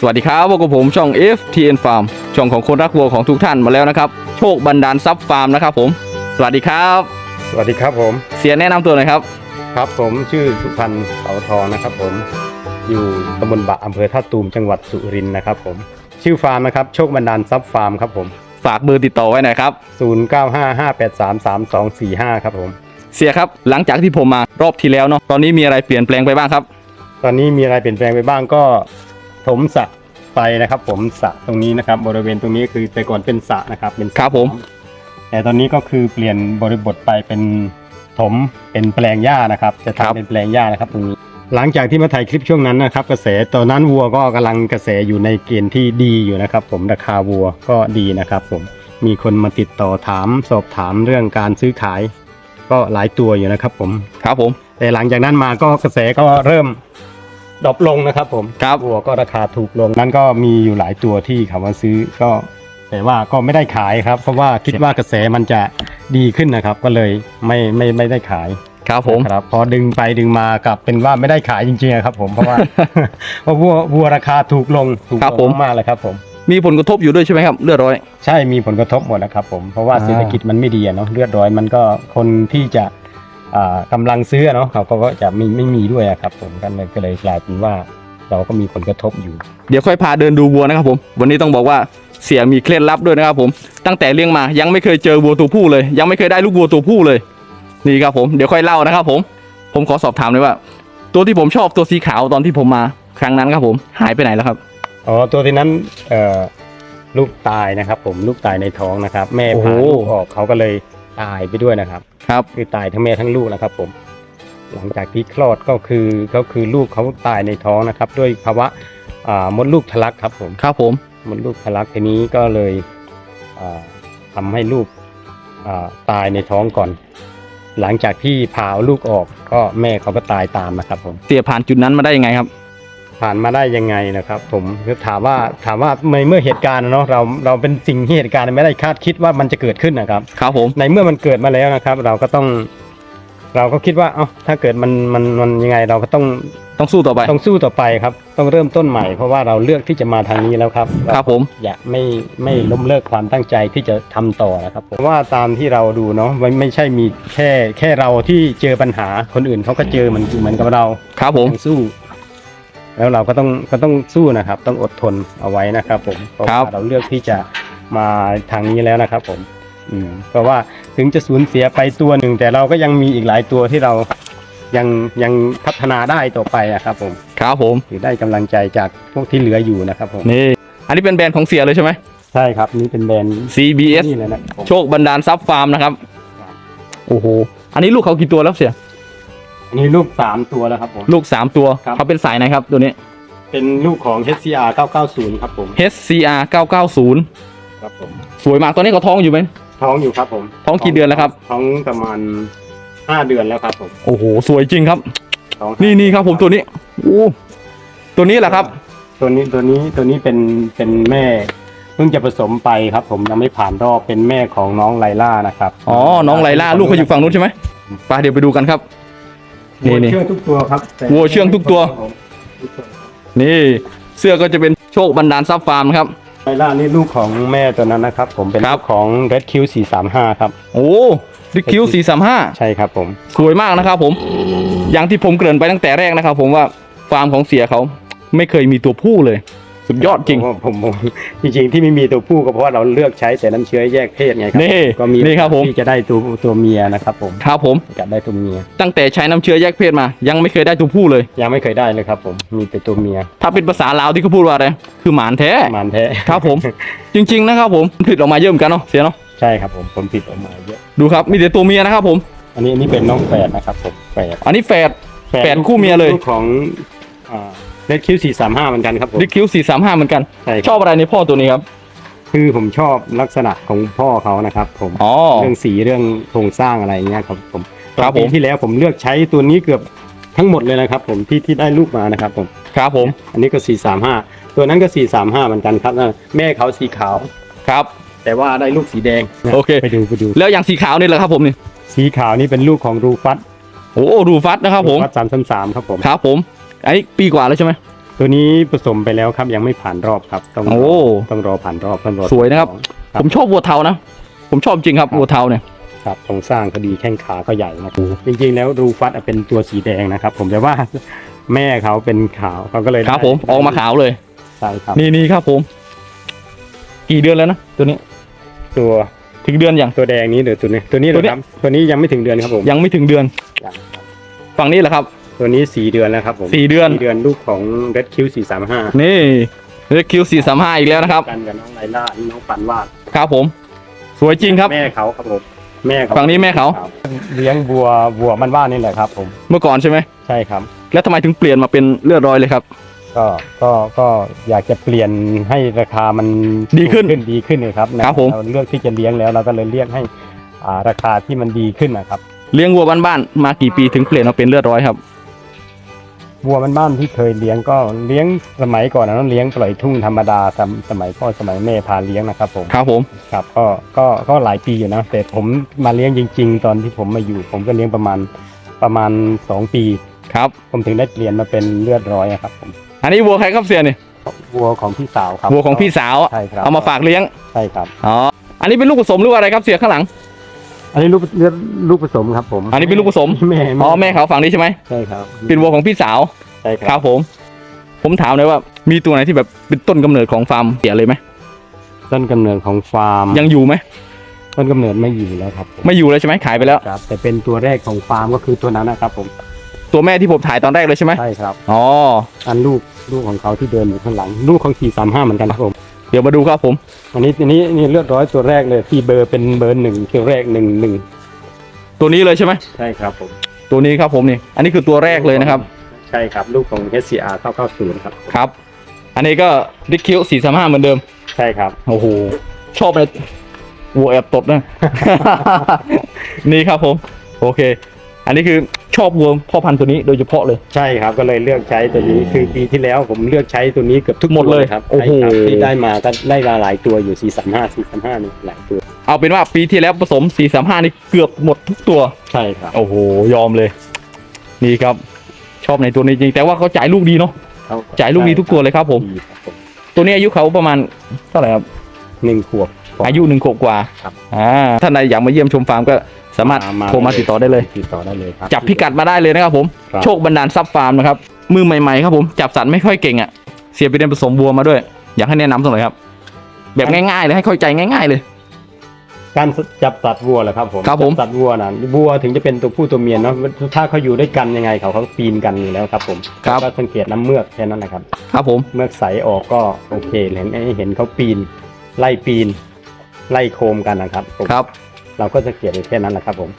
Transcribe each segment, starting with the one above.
สวัสดีครับพวกบผมช่อง FTN Farm ช่องของคนรักวัวของทุกท่านมาแล้วนะครับ โชคบันดาลทรัพย์ฟาร์มนะครับ ผม สวัสดีครับ สวัสดีครับผม เสียแนะนำตัวหน่อยครับ ครับผมชื่อสุพันธ์เสาทองนะครับผม อยู่ตำบลบะอำเภอท่าตูมจังหวัดสุรินทร์นะครับผม ชื่อฟาร์มนะครับ โชคบันดาลทรัพย์ฟาร์มครับผม ฝากเบอร์ติดต่อไว้หน่อยครับ 0955833245 ครับผม เสียครับหลังจากที่ผมมารอบที่แล้วเนาะตอนนี้มีอะไรเปลี่ยนแปลงไปบ้างครับ ตอนนี้มีอะไรเปลี่ยนแปลงไปบ้างก็ถมสระ ไปนะครับ ผมสระตรงนี้นะครับ บริเวณตรงนี้คือแต่ก่อนเป็นสระนะครับ เป็นสะครับผม แต่ตอนนี้ก็คือเปลี่ยนบริบทไปเป็นถมเป็นแปลงหญ้านะครับ จะครับ ทำเป็นแปลงหญ้านะครับ ตรงนี้ หลังจากที่มาถ่ายคลิปช่วงนั้นนะครับ กระแสตอนนั้นวัวก็กำลังกระแสอยู่ในเกณฑ์ที่ดีอยู่นะครับ ผมราคาวัวก็ดีนะครับ ผมมีคนมาติดต่อถาม สอบถามเรื่องการซื้อขาย ก็หลายตัวอยู่นะครับ ผม ครับผม แต่หลังจากนั้นมาก็กระแสก็เริ่ม ดรอปลงนะครับผมครับ วัวก็ราคาถูกลง นั้นก็มีอยู่หลายตัวที่เขามาซื้อก็ แต่ว่าก็ไม่ได้ขายครับ เพราะว่าคิดว่ากระแสมันจะดีขึ้นนะครับ ก็เลยไม่ไม่ไม่ได้ขายครับผมครับพอดึงไปดึงมากลับเป็นว่าไม่ได้ขายจริงๆอะครับ ผมเพราะว่า เพราะวัววัวราคาถูกลงถูกครับลผมงมากเลยครับผม มีผลกระทบอยู่ด้วยใช่ไหมครับ เลือดร้อย ใช่มีผลกระทบหมดนะครับผมเพราะว่าอ่า เศรษฐกิจมันไม่ดีอะเนาะเลือดร้อยมันก็คนที่จะ อ่ากำลังซื้ออะเนาะเขาก็จะไม่ไม่มีด้วยอะครับผมก็เลยก็เลยกลายเป็นว่าเราก็มีผลกระทบอยู่ เดี๋ยวค่อยพาเดินดูวัวนะครับผม วันนี้ต้องบอกว่าเสียมีเคล็ดลับด้วยนะครับผม ตั้งแต่เลี้ยงมายังไม่เคยเจอวัวตัวผู้เลย ยังไม่เคยได้ลูกวัวตัวผู้เลย นี่ครับผม เดี๋ยวค่อยเล่านะครับผม ผมขอสอบถามเลยว่า ตัวที่ผมชอบตัวสีขาวตอนที่ผมมาครั้งนั้นครับผม หายไปไหนแล้วครับ อ๋อ ตัวที่นั้นเอ่อลูกตายนะครับผม ลูกตายในท้องนะครับ แม่โอ้โหพาลูกออกเขาก็เลย ตายไปด้วยนะครับ ครับ คือตายทั้งแม่ทั้งลูกนะครับ ผม หลังจากที่คลอดก็คือก็คือลูกเขาตายในท้องนะครับ ด้วยภาวะอ่ามดลูกทะลักครับ ผมครับผม มดลูกทะลักทีนี้ก็เลยอ่าทำให้ลูกอ่าตายในท้องก่อน หลังจากที่ผ่าเอาลูกออกก็แม่เขาก็ตายตามนะครับผม เสียผ่านจุดนั้นมาได้ยังไงครับ ผ่านมาได้ยังไงนะครับผมคือถามว่าถามว่าในเมื่อเหตุการณ์อะเนาะเราเราเป็นสิ่งที่เหตุการณ์ไม่ได้คาดคิดว่ามันจะเกิดขึ้นนะครับ ครับผม ในเมื่อมันเกิดมาแล้วนะครับ เราก็ต้อง เราก็คิดว่าเอ้าถ้าเกิดมันมันมันยังไง เราก็ต้องต้องสู้ต่อไป ต้องสู้ต่อไปครับ ต้องเริ่มต้นใหม่เพราะว่าเราเลือกที่จะมาทางนี้แล้วครับครับผมอย่าไม่ไม่ล้มเลิกความตั้งใจที่จะทำต่อนะครับผมเพราะว่าตามที่เราดูเนาะไม่ไม่ใช่มีแค่แค่เราที่เจอปัญหาคนอื่นเขาก็เจอเหมือนเหมือนกับเราครับผมต้องสู้ แล้วเราก็ต้องก็ต้องสู้นะครับ ต้องอดทนเอาไว้นะครับผมเพราะครับว่าเราเลือกที่จะมาทางนี้แล้วนะครับผมอืมเพราะว่าถึงจะสูญเสียไปตัวหนึ่ง แต่เราก็ยังมีอีกหลายตัวที่เรายังยังพัฒนาได้ต่อไปนะครับผมครับผมหรือได้กำลังใจจากพวกที่เหลืออยู่นะครับผมนี่ อันนี้เป็นแบรนด์ของเสียเลยใช่ไหม ใช่ครับนี่เป็นแบรนด์ CBS นี่เลยนะผมโชคบันดาลทรัพย์ฟาร์มนะครับ โอ้โห อันนี้ลูกเขากี่ตัวแล้วเสีย อันนี้ลูกสามตัวแล้วครับผม ลูกสามตัวครับ เขาเป็นสายไหนครับตัวนี้ เป็นลูกของ HCR 990 ครับผม HCR 990 ครับผม สวยมากตอนนี้เขาท้องอยู่ไหม ท้องอยู่ครับผมท้องกี่เดือนแล้วครับ ท้องประมาณห้าเดือนแล้วครับผมโอ้โห สวยจริงครับ ท้องนี่นี่ครับผมตัวนี้โอ้ตัวนี้แหละครับ ตัวนี้ตัวนี้ตัวนี้เป็นเป็นแม่เพิ่งจะผสมไปครับ ผมยังไม่ผ่านรอบเป็นแม่ของน้องไลล่านะครับอ๋อ น้องไลล่าลูกเขาอยู่ฝั่งนู้นใช่ไหมไปเดี๋ยวไปดูกันครับ วัวนี่นี่ เชื่องทุกตัวครับวัวเชื่องทุกตัวนี่ เสื้อก็จะเป็นโชคบันดาลทรัพย์ฟาร์มนะครับไลล่านี่ลูกของแม่ตัวนั้นนะครับ ผมเป็นครับ ลูกของ Red Q 435ครับ โอ้ดิคิวสี่สามห้าใช่ครับผม สวยมากนะครับผม อย่างที่ผมเกริ่นไปตั้งแต่แรกนะครับ ผมว่าฟาร์มของเสียเขาไม่เคยมีตัวผู้เลย สุดยอดจริง ผมผมผมจริงๆที่ไม่มีตัวผู้ก็เพราะว่าเราเลือกใช้แต่น้ำเชื้อแยกเพศไงครันี่ก็มีนี่ครับผม ที่จะได้ตัวตัวเมียนะครับผมครับผมจะได้ตัวเมีย ตั้งแต่ใช้น้ำเชื้อแยกเพศมา ยังไม่เคยได้ตัวผู้เลย ยังไม่เคยได้เลยครับผมมีแต่ตัวเมียถ้าเป็นภาษาลาวที่เขาพูดว่าอะไรคือหมานแท้หมานแท้ครับผม จริง ๆ นะครับผมผลิตออกมาเยอะเหมือนกันเนาะเสียเนาะใช่ครับผมผมผิดออกมาเยอะ ดูครับมีแต่ตัวเมียนะครับผม อันนี้อันนี้เป็นน้องแฝดนะครับผมแฝดอันนี้แฝด แฝดคู่เมียเลยลูกของ เลดคิวสี่สามห้าเหมือนกันครับผม ดิคิวสี่สามห้าเหมือนกัน ใช่ครับ ชอบอะไรในพ่อตัวนี้ครับ คือผมชอบลักษณะของพ่อเขานะครับ ผมอ๋อ เรื่องสีเรื่องโครงสร้างอะไรอย่างเงี้ยครับผมครับตอนปีผมที่แล้วผมเลือกใช้ตัวนี้เกือบทั้งหมดเลยนะครับ ผมที่ที่ได้ลูกมานะครับผม ครับผม อันนี้ก็สี่สามห้าตัวนั้นก็สี่สามห้าเหมือนกันครับแม่เขาสีขาว ครับ แต่ว่าได้ลูกสีแดงโอเค ไปดูไปดู แล้วอย่างสีขาวนี่แหละครับผมนี่ สีขาวนี่เป็นลูกของรูฟัสโอ้ดูฟัดนะครับผม รูฟัสสามสามสามครับผม ครับผม อันนี้ปีกว่าแล้วใช่ไหม ตัวนี้ผสมไปแล้วครับยังไม่ผ่านรอบครับ ต้องโอ้ ต้องรอผ่านรอบต้องรอสวยนะครับครับผมชอบวัวเทานะ ผมชอบจริงครับครับวัวเทาเนี่ย ครับโครงสร้างก็ดีแข้งขาก็ใหญ่นะครับจริงๆ แล้วรูฟัดเป็นตัวสีแดงนะครับ ผมแต่ว่าแม่เขาเป็นขาวเขาก็เลยครับผมออกมาขาวเลย ใช่ครับนี่นี่ครับผม กี่เดือนแล้วนะตัวนี้ ตัวถึงเดือนยังตัวแดงนี้หรือตัวนี้ตัวนี้เหรตัวอนี้ครับตัวนี้ยังไม่ถึงเดือนครับผมยังไม่ถึงเดือนยังครับฝั่งนี้แหละครับ ตัวนี้สี่เดือนแล้วครับผมสี่เดือน สี่เดือนลูกของ Red Q สี่สามห้านี่เรคิวสี่สามห้าอีกแล้วนะครับ กันกับน้องไลล่านี่น้องปันวาดครับผม สวยจริงครับ แม่เขาครับผมแม่เขาฝั่งนี้แม่เขา ครับเลี้ยงวัววัวมันบ้านนี่แหละครับผมเมื่อก่อนใช่ไหม ใช่ครับ แล้วทำไมถึงเปลี่ยนมาเป็นเลือดรอยเลยครับ ก็ก็ก็อยากจะเปลี่ยนให้ราคามันดีขึ้นสูงดีขึ้นเลยครับนะครับผม เราเลือกที่จะเลี้ยงแล้วเราก็เลยเรียกให้อ่าราคาที่มันดีขึ้นนะครับ เลี้ยงวัวบ้านๆมากี่ปีถึงเปลี่ยนมาเป็นเลือดร้อยครับ วัวมันบ้านที่เคยเลี้ยงก็เลี้ยงสมัยก่อนนะเลี้ยงปล่อยทุ่งธรรมดาสมสมัยพ่อสมัยแม่พาเลี้ยงนะครับผมครับผมครับก็ก็ก็หลายปีอยู่นะแต่ผมมาเลี้ยงจริง ๆ ตอนที่ผมมาอยู่ ผมก็เลี้ยงประมาณประมาณสองปีครับ ผมถึงได้เปลี่ยนมาเป็นเลือดร้อยอะครับผมอันนี้วัวใครครับเสียนี่วัวของพี่สาวครับวัวของพี่สาวใช่ครับเอามาฝากเลี้ยงใช่ครับอ๋ออันนี้เป็นลูกผสมหรือว่าอะไรครับเสียข้างหลัง อันนี้ลูกเลือดลูกผสมครับผมอันนี้เป็นลูกผสมแม่อ๋อแม่เขาฝั่งนี้ใช่ไหมใช่ครับเป็นวัวของพี่สาวใช่คครัรับบผม ผมถามเลยว่า มีตัวไหนที่แบบเป็นต้นกำเนิดของฟาร์มเสียเลยไหมต้นกำเนิดของฟาร์มยังอยู่ไหมต้นกำเนิดไม่อยู่แล้วครับผมไม่อยู่แล้วใช่ไหมขายไปแล้ว ครับ แต่เป็นตัวแรกของฟาร์มก็คือตัวนั้นนะครับผมตัวแม่ที่ผมถ่ายตอนแรกเลยใช่ไหมใช่ครับ อ๋ออันลูกลูกของเขาที่เดินอยู่ข้างหลัง ลูกของสี่สามห้าเหมือนกันครับผม เดี๋ยวมาดูครับผม อันนี้อันนี้นี่เลือดร้อยตัวแรกเลยที่เบอร์เป็นเบอร์หนึ่งตัวแรกหนึ่งหนึ่งตัวนี้เลยใช่ไหมใช่ครับผม ตัวนี้ครับผมนี่ อันนี้คือตัวแรกเลยนะครับ ใช่ครับลูกของ HCR 990ครับ ครับ อันนี้ก็ดิคิวสี่สามห้าเหมือนเดิม ใช่ครับ โอ้โห ชอบเลยวัวแอบตดนะ นี่ครับผม โอเค อันนี้คือชอบวัวพ่อพันธุ์ตัวนี้โดยเฉพาะเลย ใช่ครับก็เลยเลือกใช้ตัวนี้คือปีที่แล้วผมเลือกใช้ตัวนี้เกือบทุกหมดเลยตัวครับโอ้โห ใช่ครับที่ได้มาก็ได้มาหลายตัวอยู่ 435 435นี่หลายตัวเอาเป็นว่าปีที่แล้วผสมสี่สามห้านี่เกือบหมดทุกตัว ใช่ครับโอ้โห ยอมเลย นี่ครับ ชอบในตัวนี้จริง แต่ว่าเขาจ่ายลูกดีเนาะเขาจ่ายลูกดีทุกตัวเลยครับผม ดีครับผมตัวนี้อายุเขาประมาณเท่าไหร่ครับ หนึ่งขวบ อายุหนึ่งขวบกว่าครับ อ่า ท่านใดอยากมาเยี่ยมชมฟาร์มก็ สามารถโทรมาติดต่อได้เลย ติดต่อได้เลยครับ จับพิกัดมาได้เลยนะครับผม ครับ โชคบันดาลทรัพย์ฟาร์มนะครับ มือใหม่ๆครับผม จับสัตว์ไม่ค่อยเก่งอะ เสียไปเรียนผสมวัวมาด้วย อยากให้แนะนำสักหน่อยครับ แบบง่ายๆเลยให้เข้าใจง่าย ๆ เลย การจับสัตว์วัวเหรอครับผมครับผม จัสัตว์วัวนะวัวถึงจะเป็นตัวผู้ตัวเมียเนาะถ้าเขาอยู่ด้วยกันยังไงเขาเขาปีนกันอยู่แล้วครับผมครับก็สังเกตน้ำเมือกแค่นั้นแหละครับ ครับผม เมือกใสออกก็โอเคเห็นเห็นเขาปีน ไล่ปีน ไล่โคมกันนะครับผมครับ เราก็จะเกลียดแค่นั้นแหละครับผม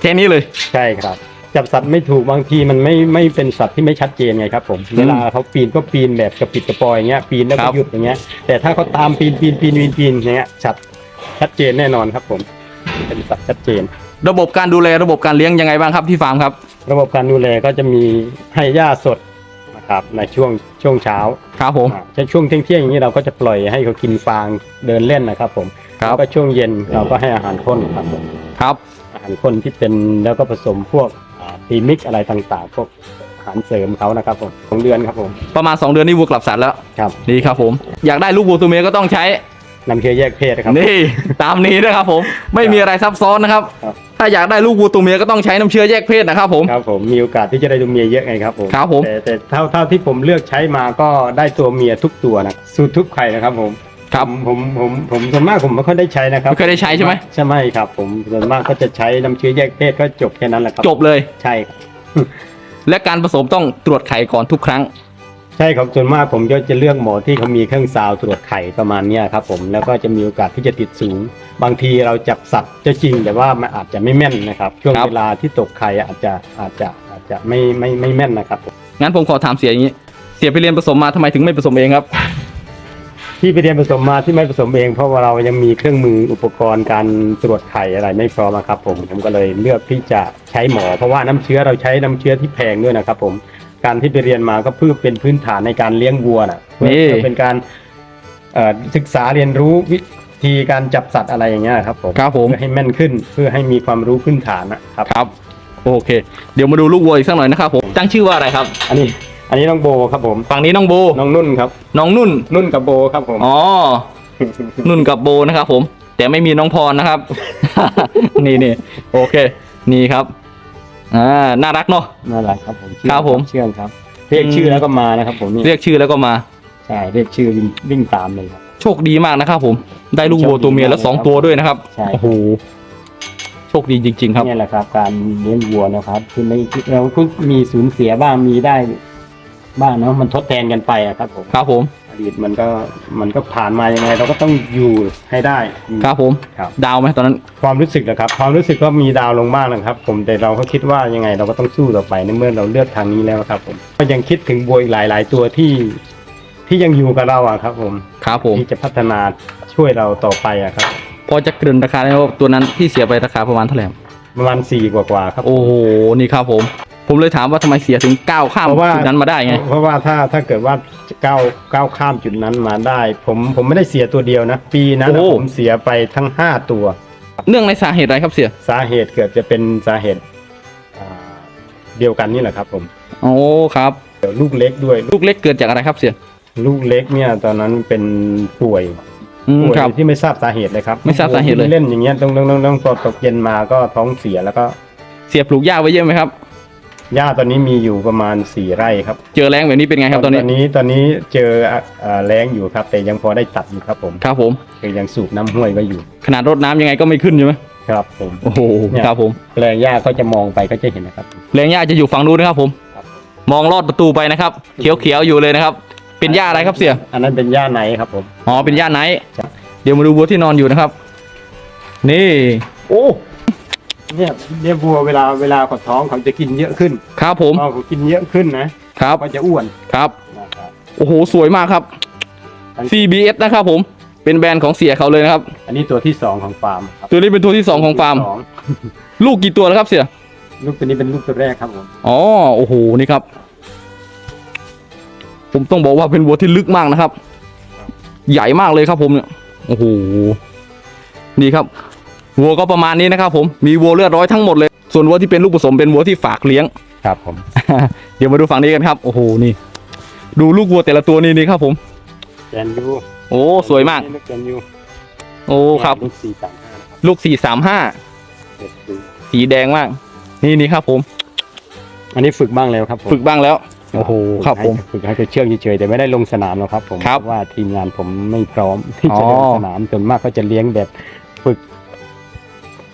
แค่นี้เลย ใช่ครับ จับสัตว์ไม่ถูกบางทีมันไม่ไม่เป็นสัตว์ที่ไม่ชัดเจนไงครับผมอืมเวลาเขาปีนก็ปีนแบบกระปิดกระปอยอย่างเงี้ยปีนแล้วครัก็บ หยุดอย่างเงี้ย แต่ถ้าเขาตามปีนปีนปีนปีนปีนอย่างเงี้ยชัดชัดเจนแน่นอนครับผม เป็นสัตว์ชัดเจน ระบบการดูแลระบบการเลี้ยงยังไงบ้างครับที่ฟาร์มครับ ระบบการดูแลก็จะมีให้หญ้าสดนะครับในช่วงช่วงเช้า ครับผม อ่าเช่นช่วงเที่ยงเที่ยงๆอย่างนี้เราก็จะปล่อยให้เขากินฟางเดินเล่นนะครับผม ครับแล้วก็ช่วงเย็นเราก็ให้อาหารข้นครับผมครับอาหารข้นที่เป็นแล้วก็ผสมพวกตีมิกอะไรต่างๆพวกอาหารเสริมเขานะครับผมของเดือนครับผมประมาณ 2 เดือนนี่วัวกลับสัตว์แล้วครับนี่ครับผมอยากได้ลูกวัวตัวเมียก็ต้องใช้นำเชื้อแยกเพศนะครับนี่ ตามนี้นะครับผมไม่มีอะไรซับซ้อนนะครับครับ ถ้าอยากได้ลูกวัวตัวเมียก็ต้องใช้น้ำเชื้อแยกเพศนะครับผมครับผมมีโอกาสที่จะได้ตัวเมียเยอะไงครับผมครับผมแต่แต่เท่าเท่าที่ผมเลือกใช้มาก็ได้ตัวเมียทุกตัวนะสูตรทุกไข่นะครับผม ครับผมผมผมส่วนมากผมไม่ค่อยได้ใช้นะครับไม่เคยได้ใช้ใช่ไหมใช่ไหมครับ ผมส่วนมากก็จะใช้น้ำเชื้อแยกเพศก็จบแค่นั้นแหละครับจบเลยใช่ครับและการผสมต้องตรวจไข่ก่อนทุกครั้ง ใช่ครับส่วนมากผมก็จะเลือกหมอที่เขามีเครื่องซาวตรวจไข่ประมาณเนี้ยครับผมแล้วก็จะมีโอกาสที่จะติดสูง บางทีเราจับสัตว์จะจริง แต่ว่ามันอาจจะไม่แม่นนะครับ ช่วงครับเวลาที่ตกไข่อาจจะอาจจะอาจจะไม่ไม่ไม่แม่นนะครับผมงั้นผมขอถามเสียอย่างนี้ เสียไปเรียนผสมมาทำไมถึงไม่ผสมเองครับ ที่ไปเรียนผสมมาที่ไม่ผสมเอง เพราะว่าเรายังมีเครื่องมืออุปกรณ์การตรวจไข่อะไรไม่พร้อมอะครับผมผมก็เลยเลือกที่จะใช้หมอ เพราะว่าน้ำเชื้อเราใช้น้ำเชื้อที่แพงด้วยนะครับผมการที่ไปเรียนมาก็เพื่อเป็นพื้นฐานในการเลี้ยงวัวนะเพื่อนี่ เพื่อเป็นการเอ่อศึกษาเรียนรู้วิธีการจับสัตว์อะไรอย่างเงี้ยครับผมครับผมเพื่อให้แม่นขึ้นเพื่อให้มีความรู้พื้นฐานนะครับ ครับ โอเค เดี๋ยวมาดูลูกวัวอีกสักหน่อยนะครับผมตั้งชื่อว่าอะไรครับ อันนี้ อันนี้น้องโบครับผม ฝั่งนี้น้องโบ น้องนุ่นครับ น้องนุ่น นุ่นกับโบครับผม อ๋อ นุ่นกับโบนะครับผม แต่ไม่มีน้องพรนะครับ นี่นี่โอเค นี่ครับ อ่า น่ารักเนาะนั่นแหละครับผมครับผม เชื่องครับ เรียกชื่อแล้วก็มานะครับผมนี่เรียกชื่อแล้วก็มา ใช่ เรียกชื่อวิ่งวิ่งตามเลยครับ โชคดีมากนะครับผม ได้ลูกวัวตัวเมียแล้วสองตัวด้วยนะครับใช่โอ้โหโชคดีจริงๆครับเนี่ยแหละครับ การเลี้ยงวัวนะครับ คือในเราก็มีสูญเสียบ้างมีได้ บ้างเนาะมันทดแทนกันไปอะครับผมครับผมอดีตมันก็มันก็ผ่านมายังไง เราก็ต้องอยู่ให้ได้ ครับผมครับ ดาวไหมตอนนั้นความรู้สึกนะครับ ความรู้สึกก็มีดาวลงบ้างนะครับ ผมแต่เราก็คิดว่ายังไงเราก็ต้องสู้ต่อไปในเมื่อเราเลือกทางนี้แล้วครับ ผมก็ยังคิดถึงบัวอีกหลาย ๆ ตัวที่ที่ยังอยู่กับเราอะครับ ผมครับผม ที่จะพัฒนาช่วยเราต่อไปอะครับ พอจะเกริ่นราคาได้ไหมว่าตัวนั้นที่เสียไปราคาประมาณเท่าไหร่ประมาณสี่กว่าๆครับ โอ้โหนี่ครับผม ผมเลยถามว่าทำไมเสียถึงก้าวข้ามเพราะว่า จุดนั้นมาได้ไง เพราะว่าถ้าถ้าเกิดว่าก้าวก้าวข้ามจุดนั้นมาได้ ผมผมไม่ได้เสียตัวเดียวนะ ปีนั้นน่ะโอ้ ผมเสียไปทั้งห้าตัว เนื่องในสาเหตุอะไรครับเสียสาเหตุเกิดจะเป็นสาเหตุอ่าเดียวกันนี่แหละครับ ผมโอ้ครับ เดี๋ยวลูกเล็กด้วย ลูกเล็กเกิดจากอะไรครับเสียลูกเล็กเนี่ยตอนนั้นเป็นป่วยอืมป่วยครับ ที่ไม่ทราบสาเหตุเลยครับไม่ทราบสาเหตุเลยเล่นอย่างเงี้ยต้องต้องต้องต้องพอตกเย็นมาก็ท้องเสียแล้วก็เสียปลูกหญ้าไว้เยอะไหมครับ หญ้าตอนนี้มีอยู่ประมาณสี่ไร่ครับเจอแรงแบบนี้เป็นไงครับตอนนี้ตอนนี้ตอนนี้เจออะอ่าแรงอยู่ครับ แต่ยังพอได้ตัดอยู่ครับผมครับผมคือยังสูบน้ำห้วยไว้อยู่ ขนาดรดน้ำยังไงก็ไม่ขึ้นใช่ไหมครับผมโอ้โหเนี่ยครับผมแปลงหญ้าเขาจะมองไปก็จะเห็นนะครับ แรงหญ้าจะอยู่ฝั่งนู้นนะครับผมครับมองลอดประตูไปนะครับเขียวๆอยู่เลยนะครับ เป็นหญ้าอะไรครับเสียอันนั้นเป็นหญ้าไหนครับผมอ๋อเป็นหญ้าไนท์ครับเดี๋ยวมาดูวัวที่นอนอยู่นะครับ นี่ โอ้ เนี่ยเนี่ยวัวเวลาเวลาเขาท้องเขาจะกินเยอะขึ้นครับผมพอเขากินเยอะขึ้นนะครับก็จะอ้วนครับ นะครับโอ้โหสวยมากครับ CBS นะครับผมเป็นแบรนด์ของเสียเขาเลยนะครับ อันนี้ตัวที่สองของฟาร์มครับตัวนี้เป็นตัวที่สองของฟาร์มสองลูกกี่ตัวแล้วครับเสียลูกตัวนี้เป็นลูกตัวแรกครับผมอ๋อโอ้โหนี่ครับ ผมต้องบอกว่าเป็นวัวที่ลึกมากนะครับ ใหญ่มากเลยครับผมเนี่ยโอ้โหนี่ครับ วัวก็ประมาณนี้นะครับผมมีวัวเลือดร้อยทั้งหมดเลย ส่วนวัวที่เป็นลูกผสมเป็นวัวที่ฝากเลี้ยง ครับผม เดี๋ยวมาดูฝั่งนี้กันครับ โอ้โหนี่ ดูลูกวัวแต่ละตัวนี่นี่ครับผม แกนยูโอ้สวยมากลูกแกนยูโอ้ครับ ลูกสี่สามห้านะครับลูกสี่สามห้าเด็ดดูสีแดงมาก นี่นี่ครับผม อันนี้ฝึกบ้างแล้วครับผมฝึกบ้างแล้ว โอ้โหครับผม ฝึกให้เขาเชื่องเฉยๆแต่ไม่ได้ลงสนามหรอกครับ ผมครับเพาะว่าทีมงานผมไม่พร้อมที่จะอ๋อลงสนามส่วนมากก็จะเลี้ยงแบบ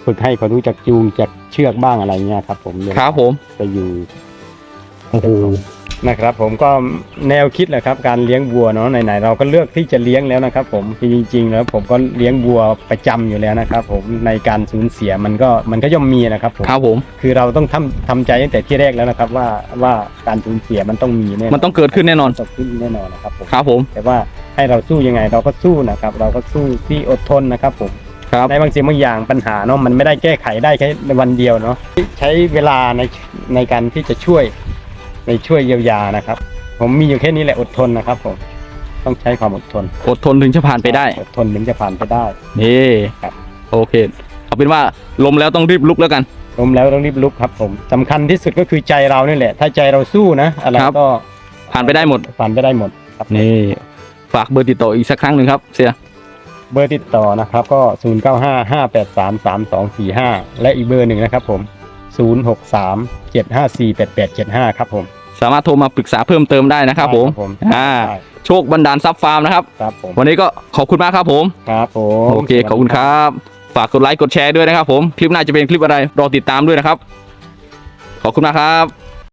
ฝึกฝึกให้เขารู้จักจูงจากเชือกบ้างอะไรเงี้ยครับ ผมเลี้ยงครับผมไปอยู่โอ้โหนะครับ ผมก็แนวคิดแหละครับ การเลี้ยงวัวเนาะไหนๆเราก็เลือกที่จะเลี้ยงแล้วนะครับ ผมจริงๆแล้วผมก็เลี้ยงวัวประจำอยู่แล้วนะครับ ผมในการสูญเสียมันก็มันก็ย่อมมีนะครับผมครับผมคือเราต้องทำทำใจตั้งแต่ที่แรกแล้วนะครับ ว่าว่าการสูญเสียมันต้องมีแน่มันต้องเกิดขึ้นแน่นอนตกขึ้นแน่นอนนะครับผมครับผมแต่ว่าให้เราสู้ยังไงเราก็สู้นะครับ เราก็สู้ที่อดทนนะครับ ผม ครับ ในบางสิ่งบางอย่างปัญหาเนาะมันไม่ได้แก้ไขได้แค่ในวันเดียวเนาะใช้เวลาในในการที่จะช่วยในช่วยเยียวยานะครับ ผมมีอยู่แค่นี้แหละอดทนนะครับผมต้องใช้ความอดทนอดทนถึงจะผ่านไปได้อดทนถึงจะผ่านไปได้นี่ครับโอเคเอาเป็นว่าลมแล้วต้องรีบลุกแล้วกันล้มแล้วต้องรีบลุกครับผมสำคัญที่สุดก็คือใจเรานี่แหละ ถ้าใจเราสู้นะอะไรครับก็ผ่านไปได้หมดผ่านไปได้หมดครับนี่ฝากเบอร์ติดต่ออีกสักครั้งหนึ่งครับเสีย เบอร์ติดต่อนะครับก็ 0 9 5 5 8 3 3 2 4 5 และอีกเบอร์หนึ่งนะครับผม 0 6 3 7 5 4 8 8 7 5 ครับผมสามารถโทรมาปรึกษาเพิ่มเติมได้นะครับผมผมอ่าได้โชคบันดาลซับฟาร์มนะครับครับผมวันนี้ก็ขอบคุณมากครับผมครับผมโอเคขอบคุณครับ ฝากกดไลค์กดแชร์ด้วยนะครับผม คลิปหน้าจะเป็นคลิปอะไรรอติดตามด้วยนะครับ ขอบคุณมากครับ